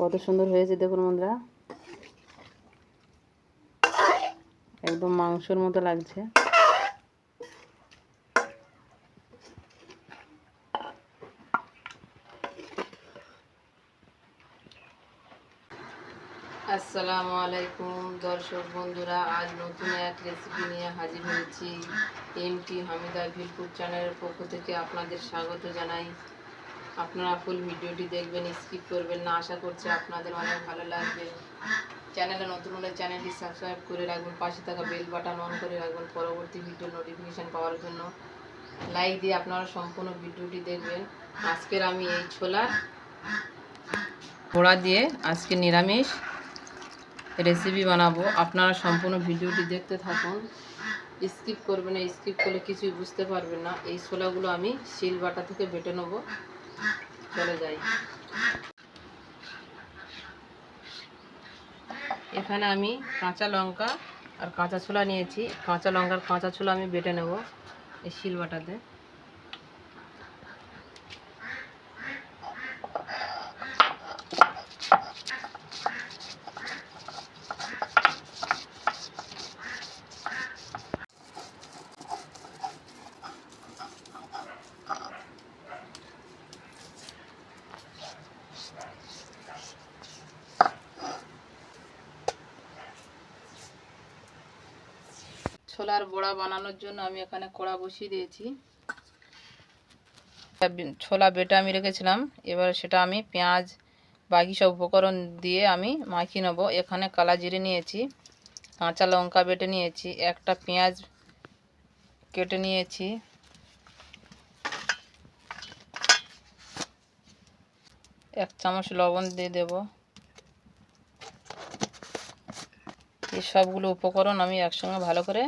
কত সুন্দর হয়েছে দেখুন বন্ধুরা। একদম মাংসর মতো লাগছে। আসসালামু আলাইকুম দর্শক বন্ধুরা, আজ নতুন এক রেসিপি নিয়ে হাজির হয়েছি। এমটি হামিদা ভিলপুর চ্যানেলের পক্ষ থেকে আপনাদের স্বাগত জানাই। আপনারা ফুল ভিডিওটি দেখবেন স্কিপ করবেন না। আশা করছি আপনাদের অনেক ভালো লাগবে। চ্যানেলে নতুন হলে চ্যানেলটি সাবস্ক্রাইব করে রাখবেন, পাশে থাকা বেল বাটন অন করে রাখবেন পরবর্তী ভিডিও নোটিফিকেশান পাওয়ার জন্য। লাইক দিয়ে আপনারা সম্পূর্ণ ভিডিওটি দেখবেন। আজকের আমি এই ছোলা পোড়া দিয়ে আজকে নিরামিষ রেসিপি বানাবো। আপনারা সম্পূর্ণ ভিডিওটি দেখতে থাকুন। স্কিপ করবেন না স্কিপ করলে কিছুই বুঝতে পারবেন না। এই ছোলাগুলো আমি শিল বাটা থেকে বেটে নেব। চলে যাই। এখানে আমি কাঁচা লঙ্কা আর কাঁচা ছোলা নিয়েছি। কাঁচা লঙ্কার কাঁচা ছোলা আমি বেটে নেব এই শিল ছোলার বড়া বানানোর জন্য আমি এখানে কড়া বসিয়ে দিয়েছি। ছোলা বেটা আমি রেখেছিলাম, এবার সেটা আমি পেঁয়াজ, বাকি সব উপকরণ দিয়ে আমি মাখিয়ে নেব। এখানে কালা জিরে নিয়েছি, কাঁচা লঙ্কা বেটে নিয়েছি, একটা পেঁয়াজ কেটে নিয়েছি। এক চামচ লবণ দিয়ে দেব। এই সবগুলো উপকরণ আমি একসঙ্গে ভালো করে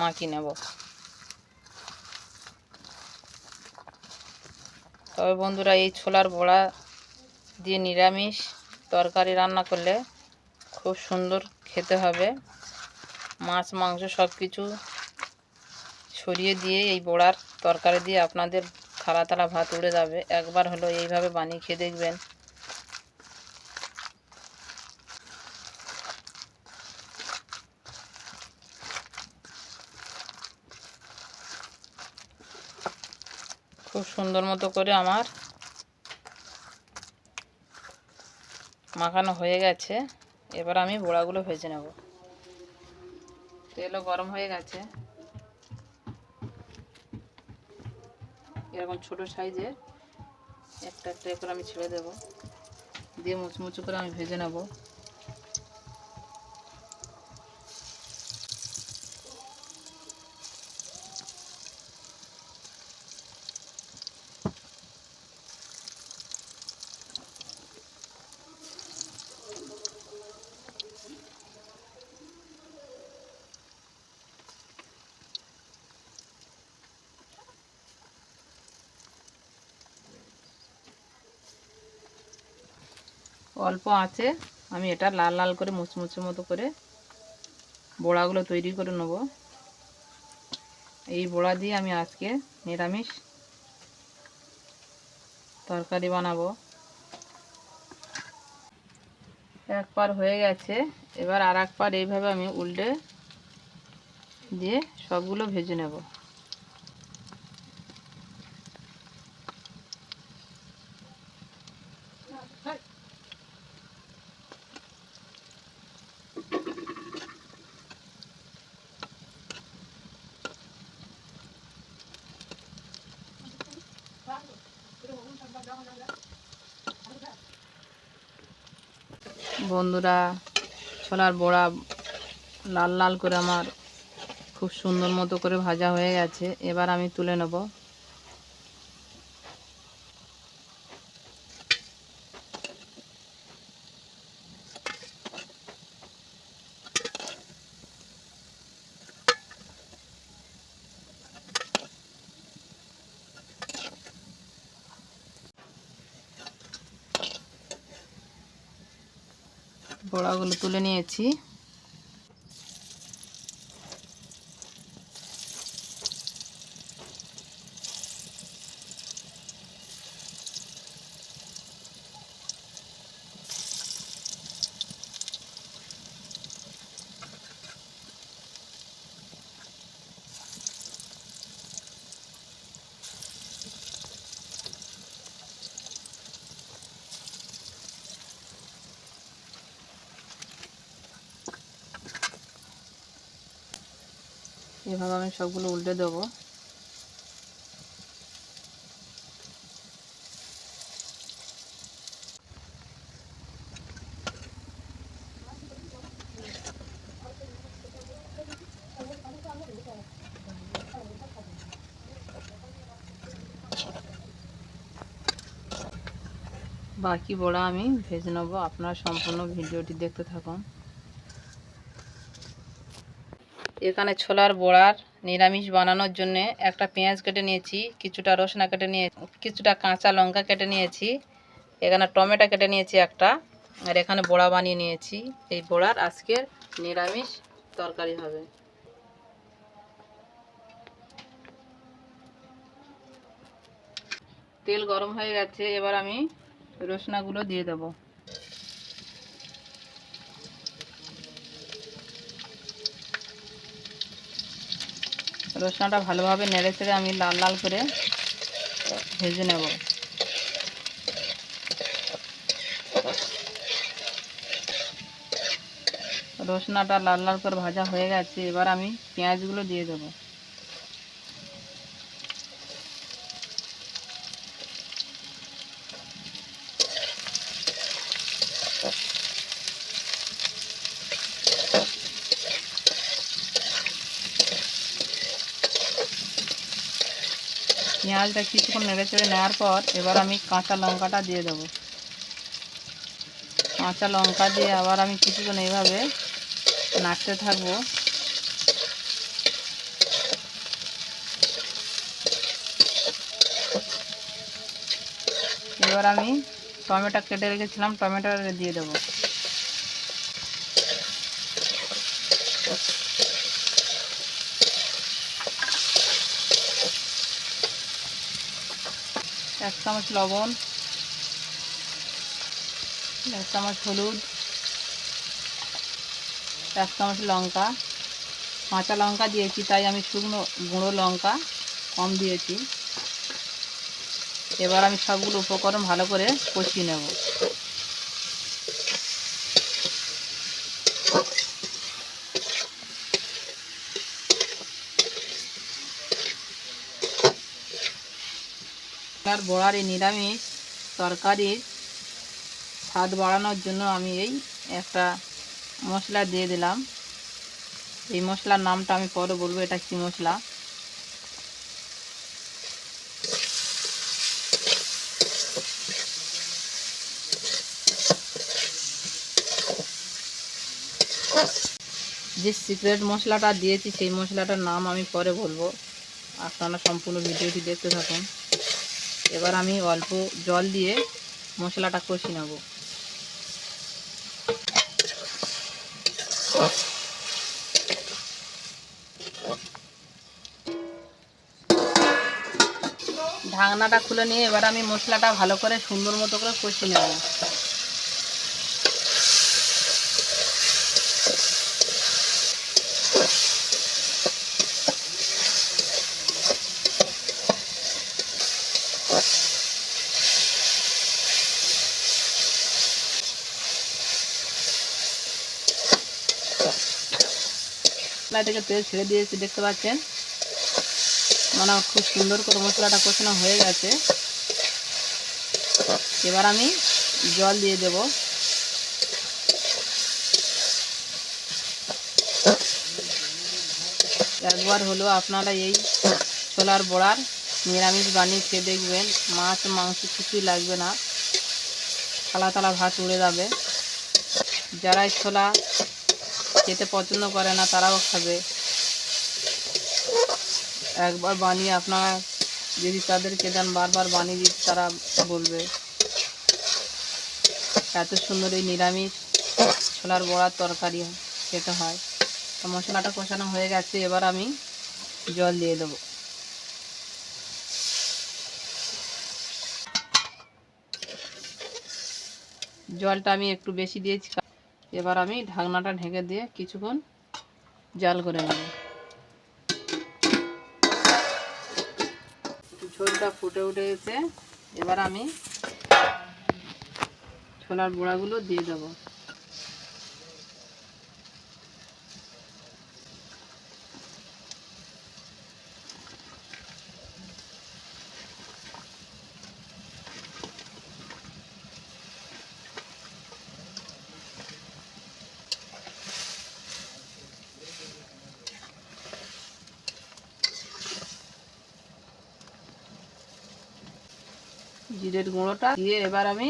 মাখিয়ে নেব। তবে বন্ধুরা, এই ছোলার বড়া দিয়ে নিরামিষ তরকারি রান্না করলে খুব সুন্দর খেতে হবে। মাছ, মাংস সব কিছু ছড়িয়ে দিয়ে এই বড়ার তরকারি দিয়ে আপনাদের থালা থালা ভাত উড়ে যাবে। একবার হলো এইভাবে বানিয়ে খেয়ে দেখবেন খুব সুন্দর মতো করে আমার মাখানো হয়ে গেছে। এবার আমি বড়াগুলো ভেজে নেব। তেলও গরম হয়ে গেছে। এরকম ছোট সাইজের একটা একটা করে আমি ছেড়ে দেব। দিয়ে মুচমুচু করে আমি ভেজে নেব। অল্প আছে। আমি এটা লাল লাল করে মুচমুচে মতো করে বড়াগুলো তৈরি করে নেব। এই বড়া দিয়ে আমি আজকে নিরামিষ তরকারি বানাবো। এক পার হয়ে গেছে। এবার আর এক পার এইভাবে আমি উল্টে দিয়ে সবগুলো ভেজে নেব। বন্ধুরা, ছোলার বড়া লাল লাল করে আমার খুব সুন্দর মতো করে ভাজা হয়ে গেছে। এবার আমি তুলে নেব। বড়াগুলো তুলে নিয়েছি। এভাবে আমি সবগুলো উল্টে দেবো। বাকি বড়া আমি ভেজে নেব। আপনারা সম্পূর্ণ ভিডিওটি দেখতে থাকুন। এখানে ছোলার বড়ার নিরামিষ বানানোর জন্য একটা পেঁয়াজ কেটে নিয়েছি, কিছুটা রসুন কেটে নিয়ে, কিছুটা কাঁচা লঙ্কা কেটে নিয়েছি, এখানে টমেটো কেটে নিয়েছি একটা, আর এখানে বড়া বানিয়ে নিয়েছি। এই বড়ার আজকের নিরামিষ তরকারি হবে। তেল গরম হয়ে গেছে, এবার আমি রসুনাগুলো দিয়ে দেব। রসুনটা ভালোভাবে নেড়ে চেড়ে আমি লাল লাল করে ভেজে নেব। রসুনাটা লাল লাল করে ভাজা হয়ে গেছে, এবার আমি পেঁয়াজগুলো দিয়ে দেবো। পেঁয়াজটা কিছুক্ষণ নেড়ে চেড়ে নেওয়ার পর এবার আমি কাঁচা লঙ্কাটা দিয়ে দেবো। কাঁচা লঙ্কা দিয়ে আবার আমি কিছুক্ষণ এইভাবে নাড়তে থাকব। এবার আমি টমেটো কেটে রেখেছিলাম টমেটো দিয়ে দেবো। এক চামচ লবণ, এক চামচ হলুদ, এক চামচ লঙ্কা, কাঁচা লঙ্কা দিয়েছি, তাই আমি শুকনো গুঁড়ো লঙ্কা কম দিয়েছি। এবার আমি সবগুলো উপকরণ ভালো করে কষিয়ে নেব। আর বড়ার নিরামিষ তরকারির স্বাদ বাড়ানোর জন্য আমি এই একটা মশলা দিয়ে দিলাম। এই মশলার নামটা আমি পরে বলব, এটা কী মশলা? যে সিক্রেট মশলাটা দিয়েছি, সেই মশলাটার নাম আমি পরে বলব। আপনারা সম্পূর্ণ ভিডিওটি দেখতে থাকুন। এবার আমি অল্প জল দিয়ে মশলাটা কষি নেব। ঢাকনাটা খুলে নিয়ে এবার আমি মশলাটা ভালো করে সুন্দর মতো করে কষি নেব। মশলা থেকে তেল ছেড়ে দিয়েছি, দেখতে পাচ্ছেন? মানে খুব সুন্দর করে মশলাটা কষানো হয়ে গেছে। এবার আমি জল দিয়ে দেব। একবার হলো আপনারা এই ছোলার বড়ার নিরামিষ বানিয়ে খেয়ে দেখবেন, মাছ, মাংস কিছুই লাগবে না। থালা থালা ভাত উড়ে যাবে। যারা ছোলা খেতে পছন্দ করে না, তারাও খাবে। একবার বানিয়ে আপনারা যদি তাদেরকে দেন, বারবার বানিয়ে দিতে তারা বলবে। এত সুন্দর এই নিরামিষ ছোলার বড়ার তরকারি খেতে হয়। তো মশলাটা কষানো হয়ে গেছে, এবার আমি জল দিয়ে দেবো। জলটা আমি একটু বেশি দিয়েছি। এবার আমি ঢাকনাটা ঢেকে দিয়ে কিছুক্ষণ জাল করে নেব। ঝোলটা ফুটে উঠে এসে এবার আমি ছোলার বড়াগুলো দিয়ে দেবো। জিরের গুঁড়োটা দিয়ে এবার আমি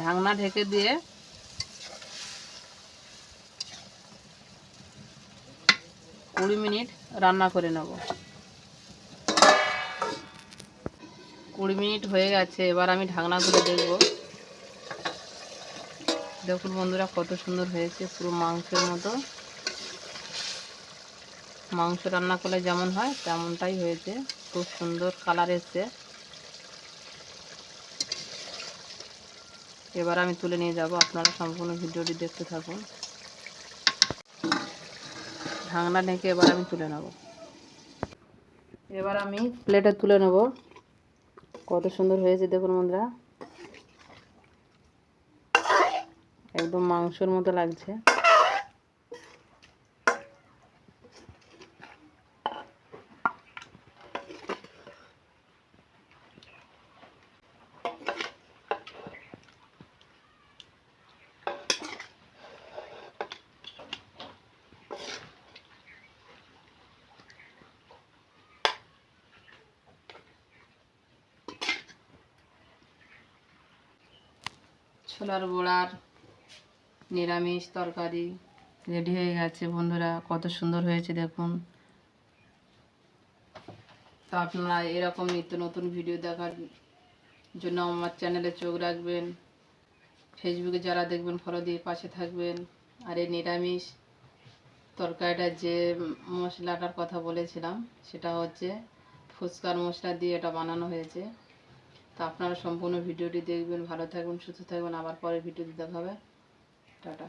ঢাকনা ঢেকে দিয়ে কুড়ি মিনিট রান্না করে নেব। কুড়ি মিনিট হয়ে গেছে, এবার আমি ঢাকনা খুলে দেখব। দেখুন বন্ধুরা কত সুন্দর হয়েছে, পুরো মাংসের মতো। মাংস রান্না করলে যেমন হয় তেমনটাই হয়েছে, খুব সুন্দর কালার এসছে। এবার আমি তুলে নিয়ে যাব আপনারা সম্পূর্ণ ভিডিওটি দেখতে থাকুন। ঢাকনা ঢেকে এবার আমি তুলে নেব। এবার আমি প্লেটে তুলে নেব। কত সুন্দর হয়েছে দেখুন বন্ধুরা। একদম মাংসর মতো লাগছে। ছোলার গোড়ার নিরামিষ তরকারি রেডি হয়ে গেছে বন্ধুরা, কত সুন্দর হয়েছে দেখুন। তো আপনারা এরকম নিত্য নতুন ভিডিও দেখার জন্য আমার চ্যানেলে চোখ রাখবেন। ফেসবুকে যারা দেখবেন ফলো দিয়ে পাশে থাকবেন। আর এই নিরামিষ তরকারিটা যে মশলাটার কথা বলেছিলাম, সেটা হচ্ছে ফুচকার মশলা দিয়ে এটা বানানো হয়েছে। আপনারা সম্পূর্ণ ভিডিওটি দেখবেন ভালো থাকবেন সুস্থ থাকবেন। আবার পরে ভিডিওটি দেখা হবে। টাটা।